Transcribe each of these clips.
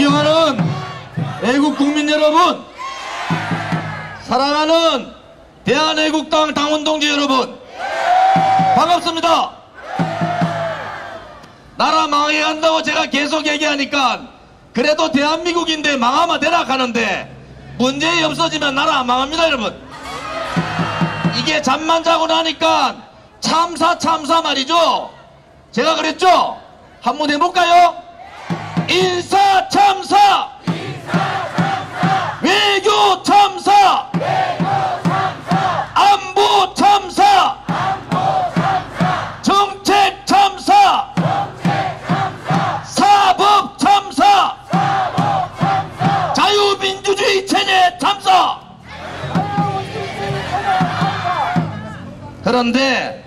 존경하는 애국 국민 여러분, 사랑하는 대한애국당 당원 동지 여러분, 반갑습니다. 나라 망해 간다고 제가 계속 얘기하니까 그래도 대한민국인데 망하면 되라 하는데 문제 없어지면 나라 안 망합니다 여러분. 이게 잠만 자고 나니까 참사 참사 말이죠. 제가 그랬죠? 한번 해볼까요? 인사 참사! 외교 참사! 안보 참사! 정책 참사! 사법 참사! 자유민주주의 체제 참사! 그런데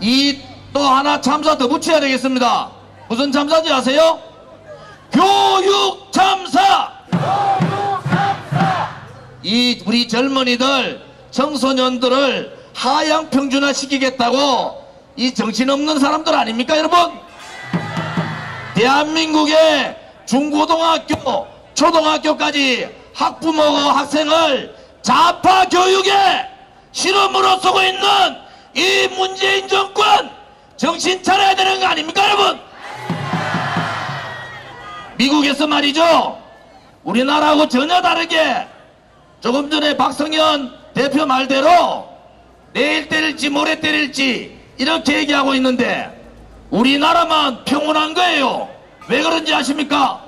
이 또 하나 참사 더 붙여야 되겠습니다. 무슨 참사인지 아세요? 교육 참사! 이 우리 젊은이들, 청소년들을 하향 평준화 시키겠다고 이 정신없는 사람들 아닙니까, 여러분? 대한민국의 중고등학교, 초등학교까지 학부모와 학생을 자파 교육에 실험으로 쓰고 있는 이 문재인 정권 정신 차려야 되는 거 아닙니까, 여러분? 미국에서 말이죠. 우리나라하고 전혀 다르게 조금 전에 박성현 대표 말대로 내일 때릴지 모레 때릴지 이렇게 얘기하고 있는데 우리나라만 평온한 거예요. 왜 그런지 아십니까?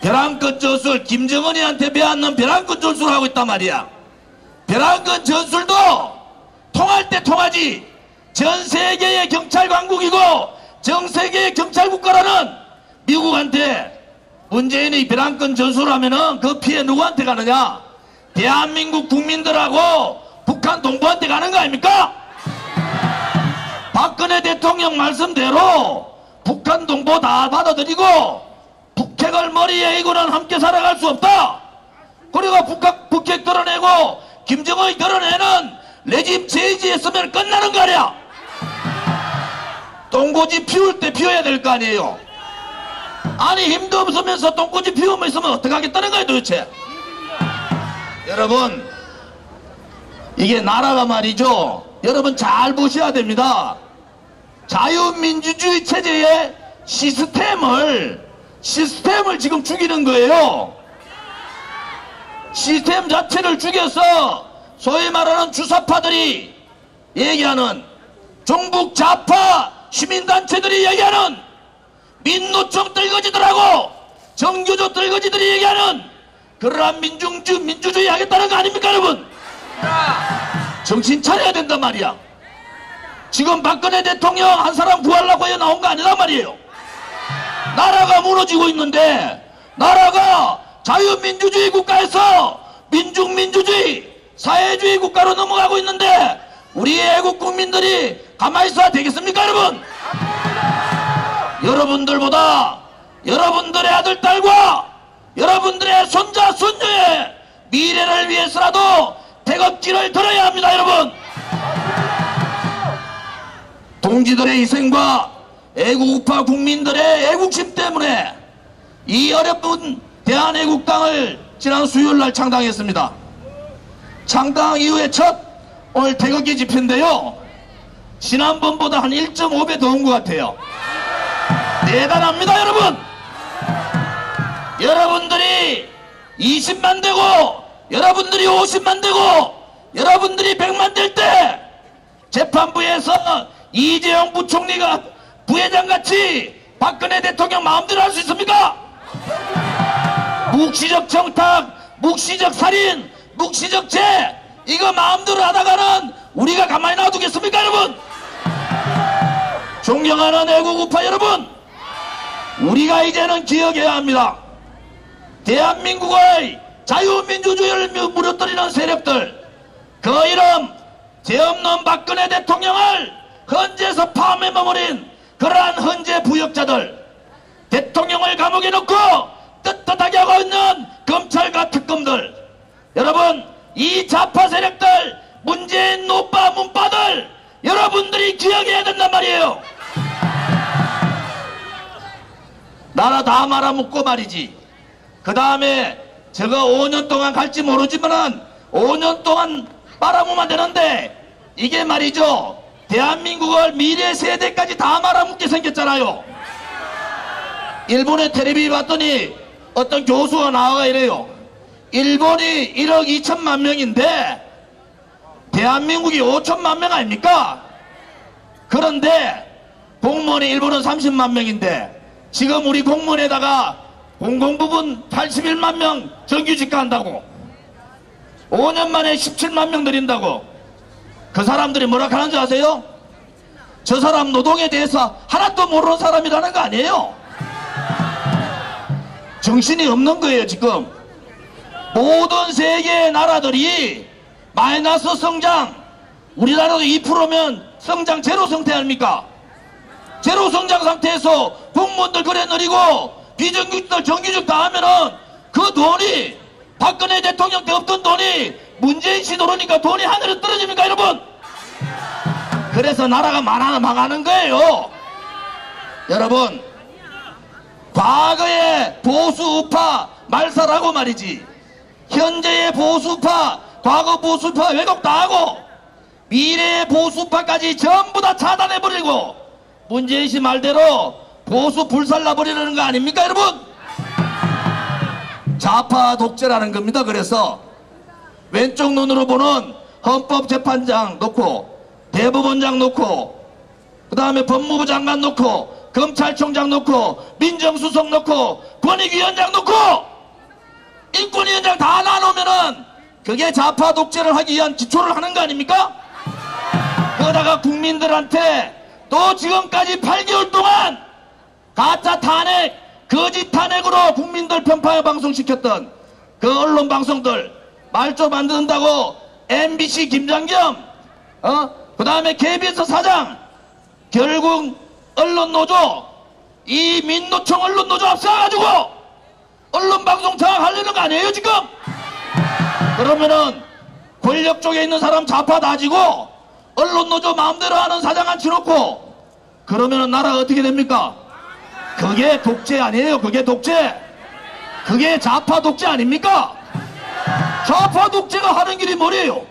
벼랑끝 전술 김정은이한테 배웠는 벼랑끝 전술을 하고 있단 말이야. 벼랑끝 전술도 통할 때 통하지 전 세계의 경찰 강국이고 전 세계의 경찰 국가라는 미국한테 문재인이 벼랑끝 전술을 하면은 그 피해 누구한테 가느냐? 대한민국 국민들하고 북한 동포한테 가는 거 아닙니까? 박근혜 대통령 말씀대로 북한 동포 다 받아들이고 북핵을 머리에 이고는 함께 살아갈 수 없다. 그리고 북핵, 북핵 드러내고 김정은이 드러내는 레짐 제지했으면 끝나는 거 아니야? 똥꼬지 피울 때 피워야 될 거 아니에요? 아니 힘도 없으면서 똥꼬지 피우면 있으면 어떡하겠다는 거예요 도대체? 여러분 이게 나라가 말이죠. 여러분 잘 보셔야 됩니다. 자유민주주의 체제의 시스템을 시스템을 지금 죽이는 거예요. 시스템 자체를 죽여서 소위 말하는 주사파들이 얘기하는 종북 좌파 시민단체들이 얘기하는 민노총 떨거지들하고 정교조 떨거지들이 얘기하는 그러한 민중주, 민주주의 하겠다는 거 아닙니까 여러분? 정신 차려야 된단 말이야. 지금 박근혜 대통령 한 사람 구하려고 해 나온 거 아니란 말이에요. 나라가 무너지고 있는데 나라가 자유민주주의 국가에서 민중민주주의 사회주의 국가로 넘어가고 있는데 우리 애국 국민들이 가만히 있어야 되겠습니까 여러분? 여러분들보다 여러분들의 아들 딸과 여러분들의 손자 손녀의 미래를 위해서라도 태극기를 들어야 합니다 여러분. 동지들의 희생과 애국우파 국민들의 애국심 때문에 이 어렵은 대한애국당을 지난 수요일날 창당했습니다. 창당 이후에 첫 오늘 태극기 집회인데요. 지난번보다 한 1.5배 더온것 같아요 대단합니다 여러분 여러분들이 20만 되고 여러분들이 50만 되고 여러분들이 100만 될 때 재판부에서 이재용 부총리가 부회장같이 박근혜 대통령 마음대로 할 수 있습니까? 묵시적 청탁, 묵시적 살인, 묵시적 죄 이거 마음대로 하다가는 우리가 가만히 놔두겠습니까 여러분? 존경하는 애국우파 여러분 우리가 이제는 기억해야 합니다. 대한민국의 자유민주주의를 무너뜨리는 세력들 그 이름 죄 없는 박근혜 대통령을 헌재에서 파함해 머무린 그러한 헌재 부역자들 대통령을 감옥에 넣고 떳떳하게 하고 있는 검찰과 특검들 여러분 이 좌파 세력들 문재인 노빠 문빠들 여러분들이 기억해야 된단 말이에요 나라 다 말아먹고 말이지. 그 다음에 저거 5년 동안 갈지 모르지만은 5년 동안 말아먹으면 되는데 이게 말이죠. 대한민국을 미래 세대까지 다 말아먹게 생겼잖아요. 일본의 텔레비 봤더니 어떤 교수가 나와가 이래요. 일본이 1억 2천만 명인데 대한민국이 5천만 명 아닙니까? 그런데 공무원이 일본은 30만 명인데 지금 우리 공무원에다가 공공부분 81만 명 정규직화 한다고 5년 만에 17만 명 늘린다고 그 사람들이 뭐라 하는 줄 아세요? 저 사람 노동에 대해서 하나도 모르는 사람이라는 거 아니에요? 정신이 없는 거예요 지금 모든 세계의 나라들이 마이너스 성장 우리나라도 2%면 성장 제로 상태 아닙니까? 제로 성장 상태에서 공무원들 그래 느리고 비정규직들 정규직 다 하면은 그 돈이 박근혜 대통령 때 없던 돈이 문재인 씨 들어오니까 돈이 하늘에 떨어집니까 여러분? 그래서 나라가 망하는, 망하는 거예요. 여러분 과거의 보수 우파 말살하고 말이지 현재의 보수 우파 과거 보수 우파 왜곡 다 하고 미래의 보수 우파까지 전부 다 차단해버리고 문재인 씨 말대로 보수 불살라버리는 거 아닙니까 여러분 좌파 독재라는 겁니다 그래서 왼쪽 눈으로 보는 헌법재판장 놓고 대법원장 놓고 그 다음에 법무부 장관 놓고 검찰총장 놓고 민정수석 놓고 권익위원장 놓고 인권위원장 다 나누면은 그게 좌파 독재를 하기 위한 기초를 하는 거 아닙니까? 그러다가 국민들한테 또 지금까지 8개월 동안 가짜 탄핵, 거짓 탄핵으로 국민들 편파에 방송시켰던 그 언론 방송들 말조 만든다고 MBC 김장겸, 어? 그 다음에 KBS 사장, 결국 언론 노조, 이 민노총 언론 노조 앞서가지고 언론 방송 장악하려는 거 아니에요 지금? 그러면은 권력 쪽에 있는 사람 좌파 다지고 언론 노조 마음대로 하는 사장 앉혀놓고 그러면은 나라가 어떻게 됩니까? 그게 독재 아니에요 그게 독재 그게 좌파 독재 아닙니까? 좌파 독재가 하는 길이 뭐래요?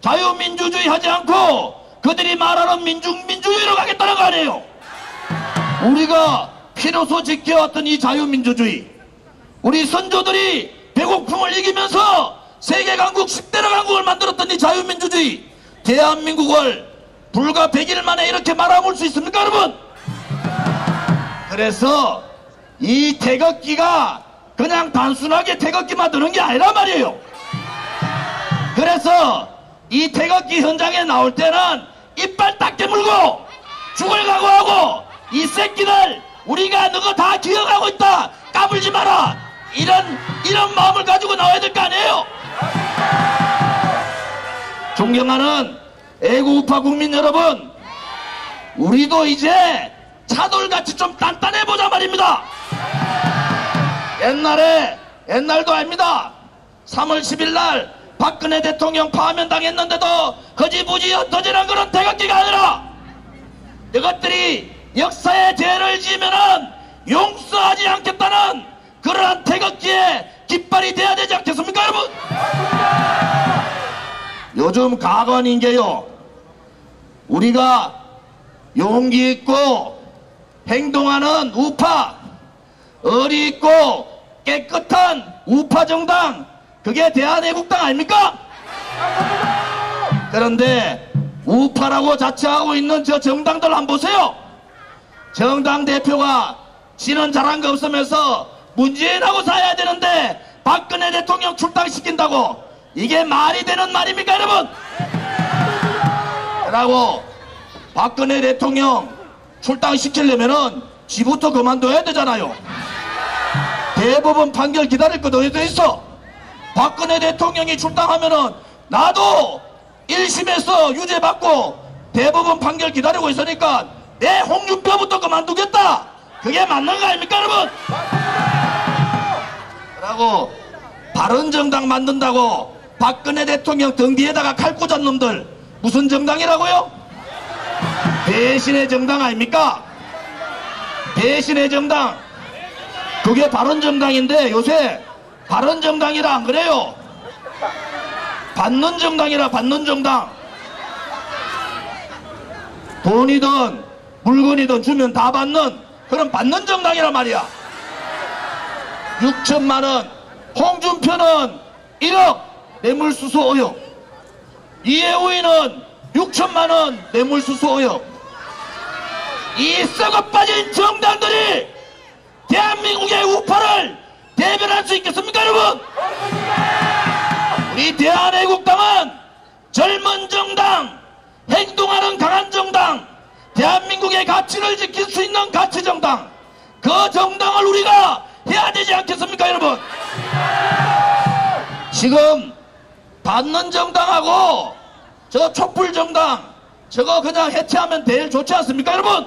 자유민주주의 하지 않고 그들이 말하는 민중 민주주의로 가겠다는 거 아니에요? 우리가 피로소 지켜왔던 이 자유민주주의 우리 선조들이 배고픔을 이기면서 세계 강국 10대로 강국을 만들었던 이 자유민주주의 대한민국을 불과 100일 만에 이렇게 말아볼 수 있습니까 여러분? 그래서 이 태극기가 그냥 단순하게 태극기만 드는 게 아니란 말이에요. 그래서 이 태극기 현장에 나올 때는 이빨 딱 깨물고 죽을 각오하고 이 새끼들 우리가 너거 다 기억하고 있다. 까불지 마라. 이런 이런 마음을 가지고 나와야 될 거 아니에요. 존경하는 애국우파 국민 여러분 우리도 이제 차돌같이 좀 단단해보자 말입니다. 옛날에 옛날도 아닙니다. 3월 10일 날 박근혜 대통령 파면 당했는데도 거지부지 흩어지는 그런 태극기가 아니라 이것들이 역사의 죄를 지으면은 용서하지 않겠다는 그러한 태극기에 깃발이 돼야 되지 않겠습니까 여러분? 요즘 가관인 게요. 우리가 용기 있고 행동하는 우파 의리 있고 깨끗한 우파 정당 그게 대한애국당 아닙니까? 그런데 우파라고 자처하고 있는 저 정당들 한번 보세요 정당 대표가 지는 거 없으면서 문재인하고 사야 되는데 박근혜 대통령 출당시킨다고 이게 말이 되는 말입니까 여러분? 라고 박근혜 대통령 출당시키려면은 지부터 그만둬야 되잖아요. 대법원 판결 기다릴 것도 어디 있어. 박근혜 대통령이 출당하면은 나도 1심에서 유죄받고 대법원 판결 기다리고 있으니까 내 홍준표부터 그만두겠다. 그게 맞는 거 아닙니까 여러분? 라고 바른정당 만든다고 박근혜 대통령 등 뒤에다가 칼 꽂은 놈들 무슨 정당이라고요? 배신의 정당 아닙니까? 배신의 정당 그게 바른정당인데 요새 바른정당이라 안 그래요? 받는 정당이라 받는 정당. 돈이든 물건이든 주면 다 받는 그런 받는 정당이란 말이야. 6천만 원. 홍준표는 1억 뇌물수수 의혹. 이해우이는 6천만 원 뇌물수수 의혹. 이 썩어 빠진 정당들이 대한민국의 우파를 대변할 수 있겠습니까, 여러분? 우리 대한애국당은 젊은 정당, 행동하는 강한 정당, 대한민국의 가치를 지킬 수 있는 가치 정당, 그 정당을 우리가 해야 되지 않겠습니까, 여러분? 지금 받는 정당하고 저 촛불 정당 저거 그냥 해체하면 제일 좋지 않습니까, 여러분?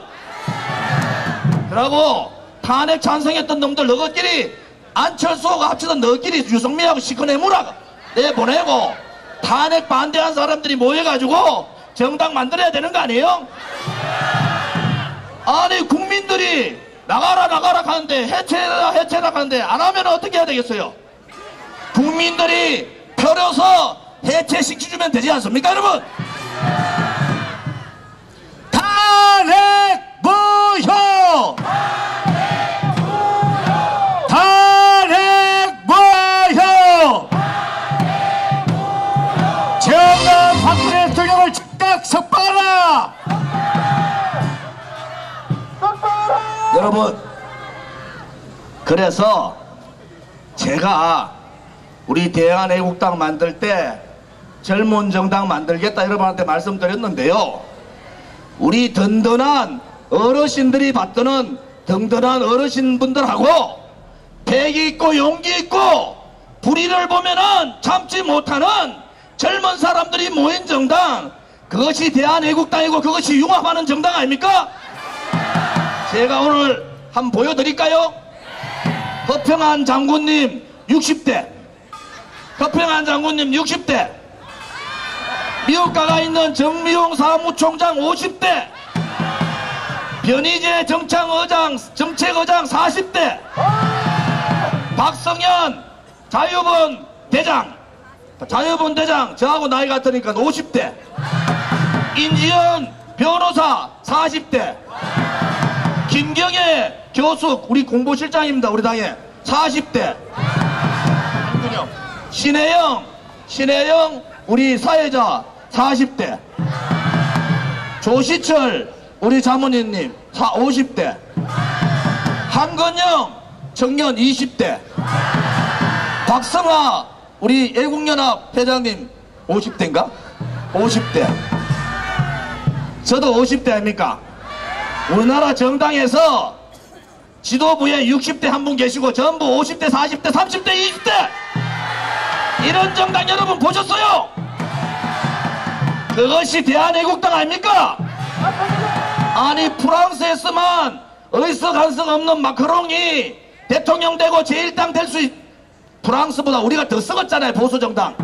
그러고 탄핵 찬성했던 놈들 너희끼리 안철수하고 합치던 너희끼리 유성민하고 시커내무라고 내보내고 탄핵 반대한 사람들이 모여가지고 정당 만들어야 되는 거 아니에요? 아니 국민들이 나가라 나가라 하는데 해체라 해체라 하는데 안 하면 어떻게 해야 되겠어요? 국민들이 펴려서 해체시켜주면 되지 않습니까 여러분? 탄핵 무효! 탄핵 무효! 정당 박근혜 대통령을 즉각 석방하라! 여러분 그래서 제가 우리 대한애국당 만들 때 젊은 정당 만들겠다 여러분한테 말씀드렸는데요 우리 든든한 어르신들이 받드는 든든한 어르신분들하고 패기 있고 용기 있고 불의를 보면은 참지 못하는 젊은 사람들이 모인 정당 그것이 대한애국당이고 그것이 융합하는 정당 아닙니까? 제가 오늘 한번 보여드릴까요? 허평한 장군님 60대 허평한 장군님 60대 미국가가 있는 정미용 사무총장 50대 변희재 정창의장 정책의장 40대. 박성현 자유본 대장. 자유본 대장 저하고 나이 같으니까 50대. 인지현 변호사 40대. 김경애 교수 우리 공보실장입니다 우리 당에. 40대. 신혜영 신혜영 우리 사회자 40대. 조시철 우리 자문위님 50대 한건영 청년 20대 박성아 우리 애국연합 회장님 50대인가? 50대 저도 50대 아닙니까? 우리나라 정당에서 지도부에 60대 한 분 계시고 전부 50대, 40대, 30대, 20대 이런 정당 여러분 보셨어요? 그것이 대한애국당 아닙니까? 아니 프랑스에서만 의석한석 없는 마크롱이 대통령 되고 제1당 될 수 있... 프랑스보다 우리가 더 썩었잖아요 보수정당.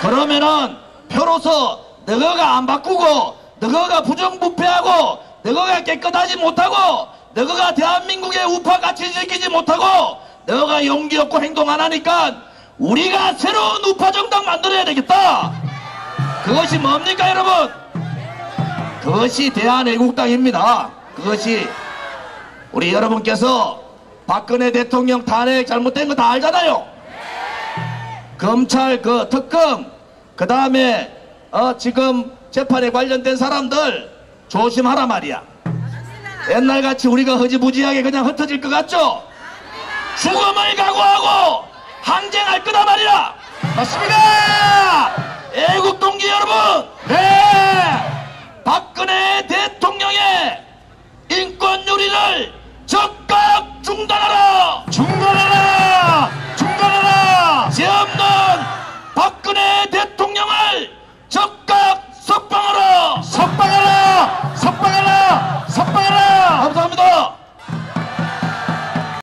그러면은 표로서 너가 안 바꾸고 너가 부정부패하고 너가 깨끗하지 못하고 너가 대한민국의 우파 가치 지키지 못하고 너가 용기 없고 행동 안 하니까 우리가 새로운 우파 정당 만들어야 되겠다. 그것이 뭡니까 여러분 그것이 대한애국당입니다 그것이 우리 여러분께서 박근혜 대통령 탄핵 잘못된 거 다 알잖아요 검찰 그 특검 그 다음에 어 지금 재판에 관련된 사람들 조심하라 말이야 옛날같이 우리가 허지부지하게 그냥 흩어질 것 같죠? 죽음을 각오하고 항쟁할 거다 말이야 맞습니다! 애국 동지 여러분 네! 박근혜 대통령의 인권 유리를 적극 중단하라! 중단하라! 중단하라! 제 없는 박근혜 대통령을 적극 석방하라! 석방하라! 석방하라! 석방하라!